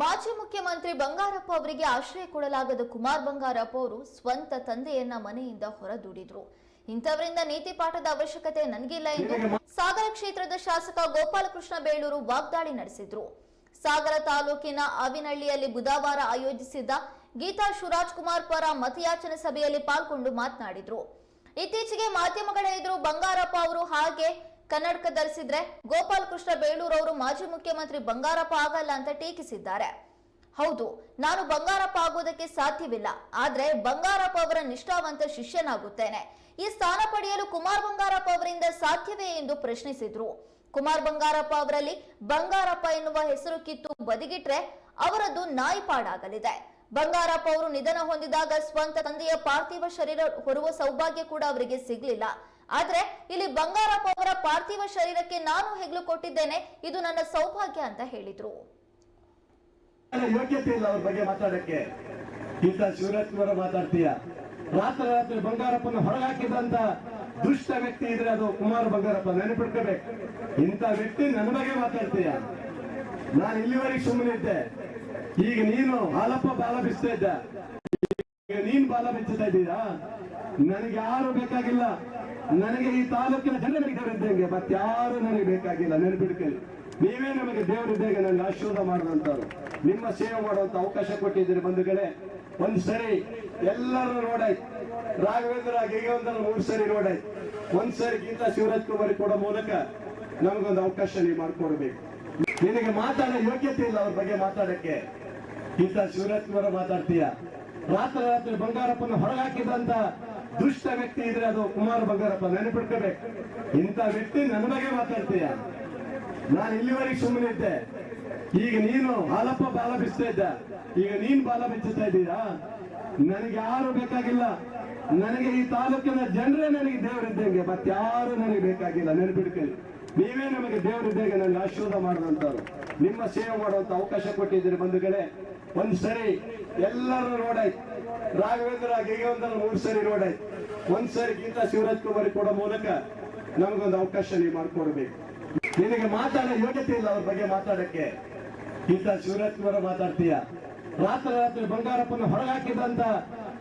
ಮಾಜಿ ಮುಖ್ಯಮಂತ್ರಿ ಬಂಗಾರಪ್ಪ ಅವರಿಗೆ ಆಶ್ರಯ ಕೊಡಲಾಗದ ಕುಮಾರ್ ಬಂಗಾರಪ್ಪ ಅವರು ಸ್ವಂತ ತಂದೆಯನ್ನ ಮನೆಯಿಂದ ಹೊರದೂಡಿದ್ರು. ಇಂಥವರಿಂದ ನೀತಿ ಪಾಠದ ಅವಶ್ಯಕತೆ ನನಗಿಲ್ಲ ಎಂದು ಸಾಗರ ಕ್ಷೇತ್ರದ ಶಾಸಕ ಗೋಪಾಲಕೃಷ್ಣ ಬೇಳೂರು ವಾಗ್ದಾಳಿ ನಡೆಸಿದ್ರು. ಸಾಗರ ತಾಲೂಕಿನ ಆವಿನಹಳ್ಳಿಯಲ್ಲಿ ಬುಧವಾರ ಆಯೋಜಿಸಿದ್ದ ಗೀತಾ ಶಿವರಾಜ್ ಕುಮಾರ್ ಪರ ಮತಯಾಚನೆ ಸಭೆಯಲ್ಲಿ ಪಾಲ್ಗೊಂಡು ಮಾತನಾಡಿದ್ರು. ಇತ್ತೀಚೆಗೆ ಮಾಧ್ಯಮಗಳ ಎದುರು ಬಂಗಾರಪ್ಪ ಅವರು ಹಾಗೆ ಕನ್ನಡಕ ಧರಿಸಿದ್ರೆ ಗೋಪಾಲಕೃಷ್ಣ ಬೇಳೂರು ಅವರು ಮಾಜಿ ಮುಖ್ಯಮಂತ್ರಿ ಬಂಗಾರಪ್ಪ ಆಗಲ್ಲ ಅಂತ ಟೀಕಿಸಿದ್ದಾರೆ. ಹೌದು, ನಾನು ಬಂಗಾರಪ್ಪ ಆಗೋದಕ್ಕೆ ಸಾಧ್ಯವಿಲ್ಲ, ಆದ್ರೆ ಬಂಗಾರಪ್ಪ ಅವರ ನಿಷ್ಠಾವಂತ ಶಿಷ್ಯನಾಗುತ್ತೇನೆ. ಈ ಸ್ಥಾನ ಪಡೆಯಲು ಕುಮಾರ್ ಬಂಗಾರಪ್ಪ ಅವರಿಂದ ಸಾಧ್ಯವೇ ಎಂದು ಪ್ರಶ್ನಿಸಿದ್ರು. ಕುಮಾರ್ ಬಂಗಾರಪ್ಪ ಅವರಲ್ಲಿ ಬಂಗಾರಪ್ಪ ಎನ್ನುವ ಹೆಸರು ಕಿತ್ತು ಬದಿಗಿಟ್ರೆ ಅವರದ್ದು ನಾಯಿಪಾಡಾಗಲಿದೆ. ಬಂಗಾರಪ್ಪ ಅವರು ನಿಧನ ಹೊಂದಿದಾಗ ಸ್ವಂತ ತಂದೆಯ ಪಾರ್ಥಿವ ಶರೀರ ಹೊರುವ ಸೌಭಾಗ್ಯ ಕೂಡ ಅವರಿಗೆ ಸಿಗ್ಲಿಲ್ಲ. ಆದ್ರೆ ಇಲ್ಲಿ ಬಂಗಾರಪ್ಪ ಅವರ ಪಾರ್ಥಿವ ಶರೀರಕ್ಕೆ ನಾನು ಹೆಗ್ಲು ಕೊಟ್ಟಿದ್ದೇನೆ. ಇದು ನನ್ನ ಸೌಭಾಗ್ಯ ಅಂತ ಹೇಳಿದ್ರು. ಯೋಗ್ಯತೆ ಇಲ್ಲ ಅವ್ರ ಬಗ್ಗೆ ಮಾತಾಡಕ್ಕೆ. ಇಂತ ಶಿವರಾಜ್ ಕುಮಾರ ಮಾತಾಡ್ತೀಯ? ರಾತ್ರಿ ರಾತ್ರಿ ಬಂಗಾರಪ್ಪನ ಹೊರಗಾಕಿದಂತ ದುಷ್ಟ ವ್ಯಕ್ತಿ ಇದ್ರೆ ಅದು ಕುಮಾರ್ ಬಂಗಾರಪ್ಪ ನೆನಪಿಟ್ಕೋಬೇಕು. ಇಂಥ ವ್ಯಕ್ತಿ ನನ್ನ ಬಗ್ಗೆ ಮಾತಾಡ್ತೀಯ? ನಾನು ಇಲ್ಲಿವರೆಗೆ ಸುಮ್ಮನೆ ಇದ್ದೆ ಈಗ ನೀನು ಹಾಲಪ್ಪ ಬಾಲ ಬಿಸ್ತಾ ಇದ್ದ. ನೀನ್ ಬಾಲ ಬಿಚ್ಚುತ್ತಾ ಇದ್ದೀರಾ? ನನಗೆ ಯಾರು ಬೇಕಾಗಿಲ್ಲ. ನನಗೆ ಈ ತಾಲೂಕಿನ ಜನ ನನಗೆ ದೇವರಿದ್ದಂಗೆ ಮತ್ತೆ ಯಾರು ನನಗೆ ಬೇಕಾಗಿಲ್ಲ. ನೆನಪಿಡ್ಕೊಳ್ಳಿ ನೀವೇ ನಮಗೆ ದೇವರಿದ್ದಂಗೆ ನನಗೆ ಆಶೀರ್ವಾದ ಮಾಡಿದಂತವ್ರು ನಿಮ್ಮ ಸೇವೆ ಮಾಡುವಂತ ಅವಕಾಶ ಕೊಟ್ಟಿದ್ದೀರಿ ಬಂಧುಗಳೇ. ಒಂದ್ ಸರಿ ಎಲ್ಲರೂ ನೋಡಾಯ್ತು ರಾಘವೇಂದ್ರ ಗಿಗವಂತರ ಮೂರ್ ಸರಿ ನೋಡಾಯ್ ಒಂದ್ ಸರಿ ಗೀತಾ ಶಿವರಾಜ್ ಕುಮಾರಿ ಕೊಡೋ ಮೂಲಕ ನಮಗೊಂದು ಅವಕಾಶ ನೀವು ಮಾಡ್ಕೊಡ್ಬೇಕು. ನಿನಗೆ ಮಾತಾಡೋ ಯೋಗ್ಯತೆ ಇಲ್ಲ ಅವ್ರ ಬಗ್ಗೆ ಮಾತಾಡಕ್ಕೆ. ಗೀತಾ ಶಿವರಾಜ್ ಕುಮಾರ್ ಮಾತಾಡ್ತೀಯ? ರಾತ್ರಿ ರಾತ್ರಿ ಬಂಗಾರಪ್ಪನ ಹೊರಗಾಕಿದಂತ ದುಷ್ಟ ವ್ಯಕ್ತಿ ಇದ್ರೆ ಅದು ಕುಮಾರ್ ಬಂಗಾರಪ್ಪ. ನೆನಪಿಟ್ಕೋಬೇಕು. ಇಂಥ ವ್ಯಕ್ತಿ ನನ್ನ ಬಗ್ಗೆ ಮಾತಾಡ್ತೀಯ? ನಾನು ಇಲ್ಲಿವರೆಗೆ ಸುಮ್ಮನೆ ಇದ್ದೆ. ಈಗ ನೀನು ಹಾಲಪ್ಪ ಬಾಲ ಬಿಸ್ತಾ ಇದ್ದ. ಈಗ ನೀನ್ ಬಾಲ ಬಿಚ್ಚುತ್ತಾ ಇದ್ದೀರಾ? ನನಗೆ ಯಾರು ಬೇಕಾಗಿಲ್ಲ. ನನಗೆ ಈ ತಾಲೂಕಿನ ಜನರೇ ನನಗೆ ದೇವರಿದ್ದಂಗೆ. ಮತ್ತೆ ಯಾರು ನನಗೆ ಬೇಕಾಗಿಲ್ಲ. ನೆನಪಿಡ್ಕೊಳ್ಳಿ ನೀವೇ ನಮಗೆ ದೇವರಿದ್ದಂಗೆ ನನಗೆ ಆಶೀರ್ವಾದ ಮಾಡಿದಂತವ್ರು ನಿಮ್ಮ ಸೇವೆ ಮಾಡುವಂತ ಅವಕಾಶ ಕೊಟ್ಟಿದ್ದೀರಿ ಬಂಧುಗಳೇ. ಒಂದ್ ಸರಿ ಎಲ್ಲರೂ ನೋಡಾಯ್ತು ರಾಘವೇಂದ್ರ ಗಿಗವಂತರ ಮೂರು ಸರಿ ನೋಡಾಯ್ತು ಒಂದ್ ಸರಿ ಗೀತಾ ಶಿವರಾಜ್ ಕುಮಾರ್ ಕೊಡೋ ಮೂಲಕ ನಮಗೊಂದು ಅವಕಾಶ ನೀವು ಮಾಡ್ಕೊಡ್ಬೇಕು. ನಿನಗೆ ಮಾತಾಡೋ ಯೋಗ್ಯತೆ ಇಲ್ಲ ಅವ್ರ ಬಗ್ಗೆ ಮಾತಾಡಕ್ಕೆ. ಗೀತಾ ಶಿವರಾಜ್ ಕುಮಾರ್ ಮಾತಾಡ್ತೀಯ? ರಾತ್ರಿ ರಾತ್ರಿ ಬಂಗಾರಪ್ಪನ ಹೊರಗಾಕಿದಂತ